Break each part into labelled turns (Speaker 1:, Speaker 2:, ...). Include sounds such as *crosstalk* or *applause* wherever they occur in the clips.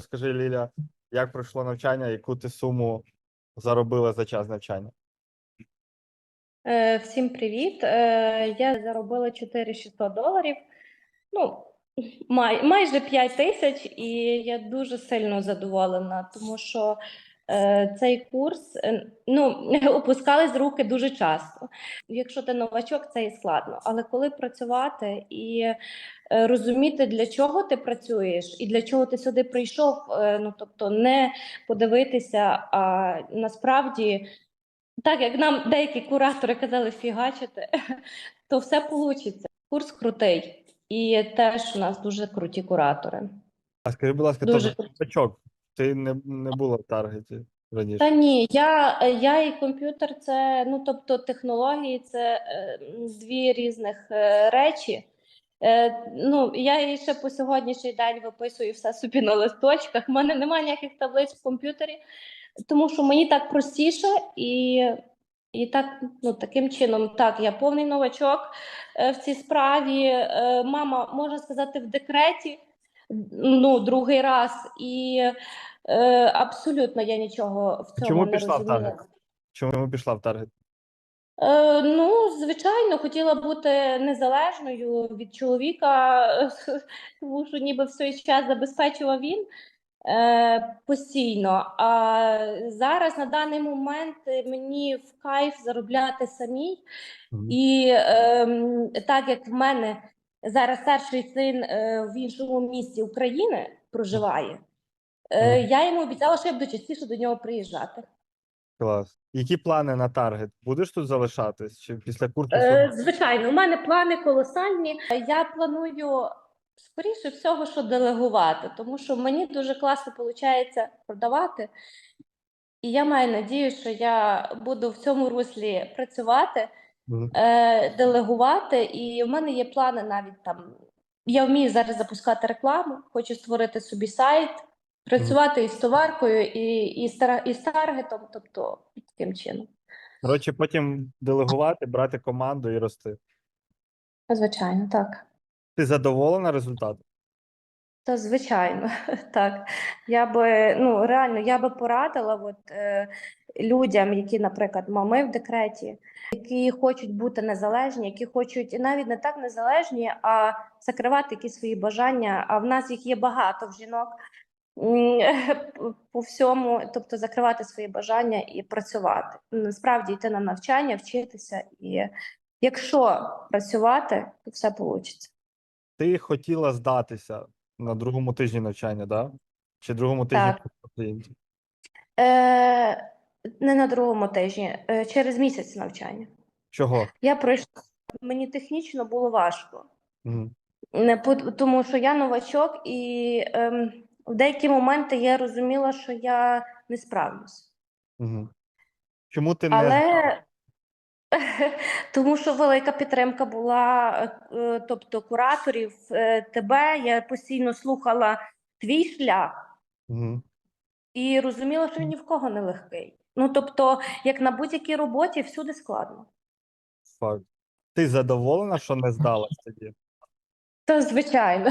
Speaker 1: Скажи, Ліля, як пройшло навчання, яку ти суму заробила за час навчання?
Speaker 2: Е, Всім привіт. Е, Я заробила 4600 доларів. Ну, май, майже 5 тисяч, і я дуже сильно задоволена, тому що цей курс е, ну, *laughs* опускались руки дуже часто. Якщо ти новачок, це і складно. Але коли працювати і е, розуміти, для чого ти працюєш і для чого ти сюди прийшов, е, ну тобто не подивитися, а насправді. Так, як нам деякі куратори казали фігачити, *laughs* то все вийде. Курс крутий. І теж у нас дуже круті куратори.
Speaker 1: А скажи, будь ласка,
Speaker 2: Дуже
Speaker 1: тобто новачок, ти не, не була в таргеті раніше?
Speaker 2: Та ні, я, я і комп'ютер це, ну тобто технології це е, дві різних е, речі. Е, ну, я і ще по сьогоднішній день виписую все собі на листочках. У мене немає ніяких таблиць в комп'ютері, тому що мені так простіше і, і так, ну, таким чином, так, я повний новачок е, в цій справі. Мама, можна сказати, в декреті, ну, другий раз. І Е, абсолютно я нічого в цьому
Speaker 1: чому
Speaker 2: не
Speaker 1: пішла в
Speaker 2: розуміла.
Speaker 1: таргет? Чому пішла в таргет?
Speaker 2: Е, ну, звичайно, хотіла бути незалежною від чоловіка, *laughs* тому що ніби в свій час забезпечував він е, постійно. А зараз на даний момент мені в кайф заробляти самій.
Speaker 1: Мгм.
Speaker 2: І ем, так як в мене зараз старший син е, в іншому місті України проживає, е, я йому обіцяла, що я буду частіше до нього приїжджати.
Speaker 1: Клас. Які плани на таргет? Будеш тут залишатись? Чи після курсу?
Speaker 2: Е, звичайно, у мене плани колосальні. Я планую скоріше всього, що делегувати, тому що мені дуже класно виходить продавати. І я маю надію, що я буду в цьому руслі працювати.
Speaker 1: Мгм.
Speaker 2: е, делегувати, і в мене є плани навіть там. Я вмію зараз запускати рекламу, хочу створити собі сайт, працювати із товаркою, і, і, і з таргетом, тобто таким чином.
Speaker 1: Коротше, потім делегувати, брати команду і рости.
Speaker 2: Звичайно, так.
Speaker 1: Ти задоволена результатом?
Speaker 2: Та звичайно, *laughs* так. Я би ну реально я би порадила от, е, людям, які, наприклад, мами в декреті, які хочуть бути незалежні, які хочуть навіть не так незалежні, а закривати якісь свої бажання. А в нас їх є багато в жінок *laughs* по всьому, тобто закривати свої бажання і працювати. Насправді йти на навчання, вчитися, і якщо працювати, то все вийде.
Speaker 1: Ти хотіла здатися на другому тижні навчання, да? Чи другому тижні.
Speaker 2: Е, не на другому тижні, е, через місяць навчання.
Speaker 1: Чого?
Speaker 2: Я пройшла, мені технічно було важко,
Speaker 1: Мгм.
Speaker 2: Не тому що я новачок, і ем, в деякі моменти я розуміла, що я не справлюсь.
Speaker 1: Мгм. Чому ти не
Speaker 2: Але *laughs* тому що велика підтримка була, е, е, тобто кураторів, е, тебе, я постійно слухала твій шлях.
Speaker 1: Мгм.
Speaker 2: І розуміла, що ні в кого не легкий. Ну тобто, як на будь-якій роботі, всюди складно.
Speaker 1: Факт. Ти задоволена, що не здалась тоді?
Speaker 2: Та звичайно.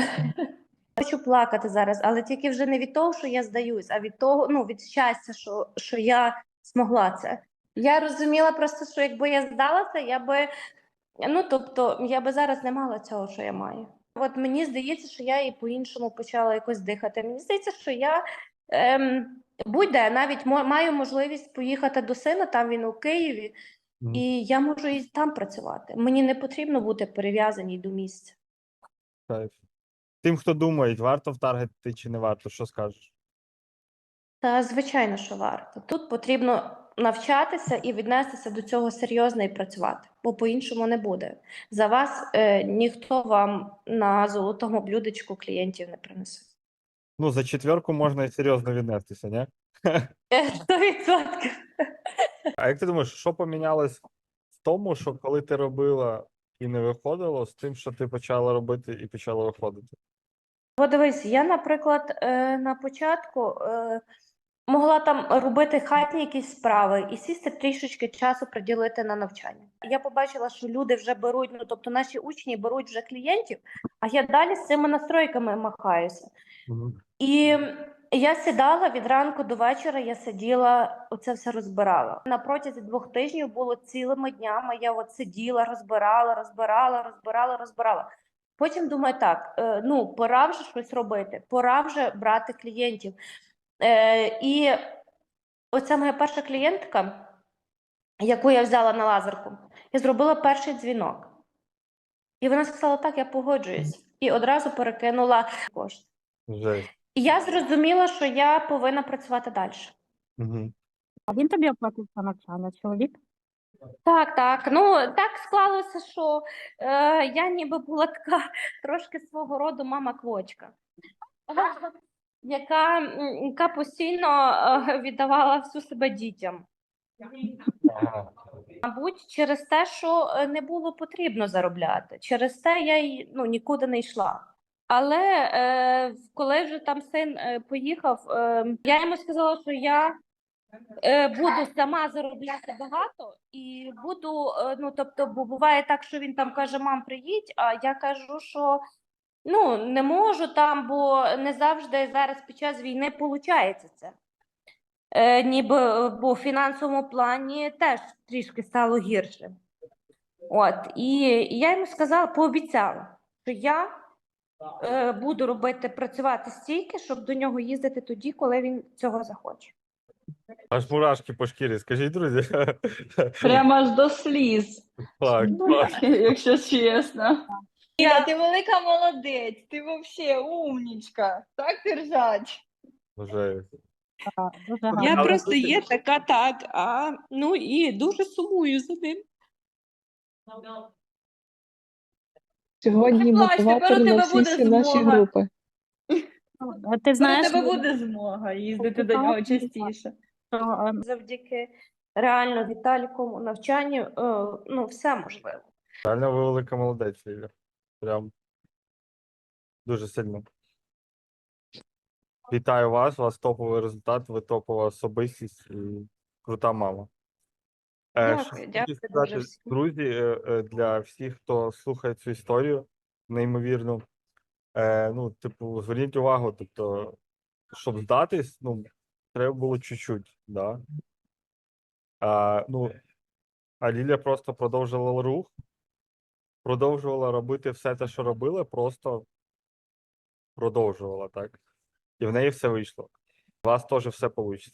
Speaker 2: Хочу плакати зараз, але тільки вже не від того, що я здаюсь, а від того, ну від щастя, що, що я змогла це. Я розуміла просто, що якби я здалася, я би ну тобто я би зараз не мала цього, що я маю. От мені здається, що я і по-іншому почала якось дихати. Мені здається, що я ем, будь-де навіть маю можливість поїхати до сина, там він у Києві, і я можу і там працювати. Мені не потрібно бути перев'язаній до місця.
Speaker 1: Кайф. Тим, хто думає, варто в таргет йти чи не варто, що скажеш?
Speaker 2: Та звичайно, що варто. Тут потрібно навчатися і віднестися до цього серйозно і працювати, бо по-іншому не буде. За вас е, ніхто вам на золотому блюдечку клієнтів не принесе.
Speaker 1: Ну, за четверку можна і серйозно віднестися, ні?
Speaker 2: Сто відсотків.
Speaker 1: А як ти думаєш, що помінялось в тому, що коли ти робила і не виходило, з тим, що ти почала робити і почала виходити?
Speaker 2: Подивись, я, наприклад, е, на початку е, могла там робити хатні якісь справи і сісти трішечки часу приділити на навчання. Я побачила, що люди вже беруть, ну тобто наші учні беруть вже клієнтів, а я далі з цими настройками махаюся. І Я сідала від ранку до вечора, я сиділа, оце все розбирала. На протязі двох тижнів було цілими днями. Я от сиділа, розбирала, розбирала, розбирала, розбирала. Потім думаю, так, е, ну пора вже щось робити, пора вже брати клієнтів. Е, і оця моя перша клієнтка, яку я взяла на лазерку, я зробила перший дзвінок. І вона сказала: так, я погоджуюсь. І одразу перекинула кошти. І я зрозуміла, що я повинна працювати далі.
Speaker 1: Угу.
Speaker 3: А він тобі оплатив за навчання, чоловік?
Speaker 2: Так, так. Ну так склалося, що е, я ніби була така *laughs* трошки свого роду мама квочка, яка, яка постійно е, *laughs* віддавала всю себе дітям. Мабуть, через те, що е, не було потрібно заробляти. Через те я й ну, нікуди не йшла. Але е, коли вже там син е, поїхав, е, я йому сказала, що я буду сама заробляти багато і буду, е, ну тобто, бо буває так, що він там каже: мам, приїдь, а я кажу, що ну не можу там, бо не завжди зараз під час війни виходить це. Е, ніби е, бо в фінансовому плані теж трішки стало гірше. От, і я йому сказала, пообіцяла, що я е, буду робити, працювати стільки, щоб до нього їздити тоді, коли він цього захоче.
Speaker 1: Аж мурашки по шкірі, скажіть, друзі. *laughs*
Speaker 4: Прямо аж до сліз,
Speaker 1: Так, так.
Speaker 4: якщо чесно. Іра, ти велика молодець, ти вообще умнічка. Так держать.
Speaker 3: Дуже
Speaker 1: Я Але
Speaker 5: просто є така, так, а ну і дуже сумую за ним.
Speaker 6: Сьогодні
Speaker 4: Не плач, тепер у
Speaker 6: на
Speaker 4: тебе
Speaker 6: всі
Speaker 4: буде
Speaker 6: всі наші
Speaker 4: змога.
Speaker 6: групи.
Speaker 3: А Ти
Speaker 4: У
Speaker 3: знаєш,
Speaker 4: тебе буде змога їздити до нього частіше.
Speaker 3: Що е,
Speaker 2: Завдяки реально Віталіковому навчанню, е, ну, все можливо.
Speaker 1: Реально ви велика молодець, Ліля. Прям дуже сильно. Вітаю вас, у вас топовий результат, ви топова особистість і крута мама. Е,
Speaker 2: Дякую, дякую
Speaker 1: сказати,
Speaker 2: дуже
Speaker 1: друзі, для всіх, хто слухає цю історію, неймовірно. Ну, типу, зверніть увагу, тобто, щоб здатись, ну, треба було чуть-чуть, да. А, ну, а Ліля просто продовжувала рух, продовжувала робити все те, що робила, просто продовжувала, так? І в неї все вийшло. У вас теж все вийде.